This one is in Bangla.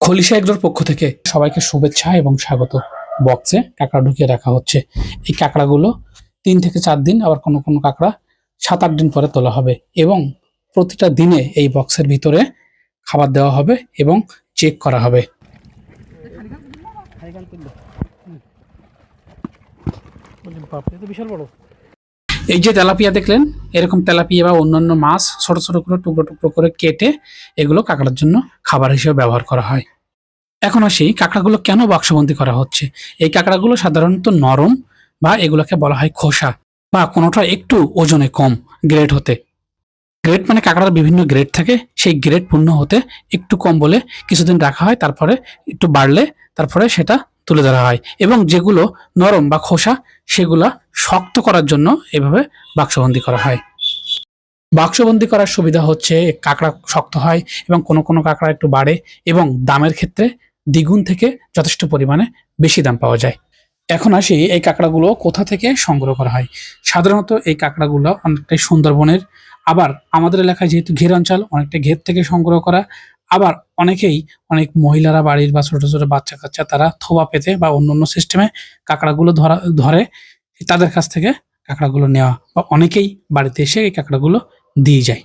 খলিশা এগ্রোর পক্ষ থেকে সবাইকে শুভেচ্ছা এবং স্বাগত। বক্সে কাঁকড়া ঢুকিয়ে রাখা হচ্ছে। এই কাঁকড়াগুলো তিন থেকে চার দিন আবার কোনো কোনো কাঁকড়া সাত আট দিন পরে তোলা হবে এবং প্রতিটা দিনে এই বক্সের ভিতরে খাবার দেওয়া হবে এবং চেক করা হবে। বিশাল বড়। এই যে তেলাপিয়া দেখলেন, এরকম তেলাপিয়া বা অন্যান্য মাছ ছোট ছোট করে, টুকরো টুকরো করে কেটে এগুলো কাঁকড়ার জন্য খাবার হিসেবে ব্যবহার করা হয়। এখন আসি কাঁকড়াগুলো কেন বাক্সবন্দি করা হচ্ছে? এই কাঁকড়াগুলো সাধারণত নরম বা এগুলোকে বলা হয় খোসা বা কোনোটা একটু ওজনে কম গ্রেড হতে। গ্রেড মানে কাঁকড়ার বিভিন্ন গ্রেড থাকে, সেই গ্রেড পূর্ণ হতে একটু কম বলে কিছুদিন রাখা হয়, তারপরে একটু বাড়লে, তারপরে সেটা তুলে ধরা হয় এবং যেগুলো নরম বা খোসা, সেগুলা শক্ত করার জন্য এভাবে বাক্সবন্দি করা হয়। বাক্সবন্দি করার সুবিধা হচ্ছে কাঁকড়া শক্ত হয় এবং কোনো কোনো কাঁকড়া একটু বাড়ে এবং দামের ক্ষেত্রে দ্বিগুণ থেকে যথেষ্ট পরিমাণে বেশি দাম পাওয়া যায়। এখন আসি এই কাঁকড়াগুলো কোথা থেকে সংগ্রহ করা হয়। সাধারণত এই কাঁকড়াগুলো অনেকটাই সুন্দরবনের, আবার আমাদের এলাকায় যেহেতু ঘের অঞ্চল, অনেকটা ঘের থেকে সংগ্রহ করা আবার অনেকেই অনেক মহিলারা বাড়ির বা ছোটো ছোটো বাচ্চা কাচ্চা তারা থোবা পেতে বা অন্য অন্য সিস্টেমে কাঁকড়াগুলো ধরা, ধরে তাদের কাছ থেকে কাঁকড়াগুলো নেওয়া বা অনেকেই বাড়িতে এসে এই কাঁকড়াগুলো দিয়ে যায়।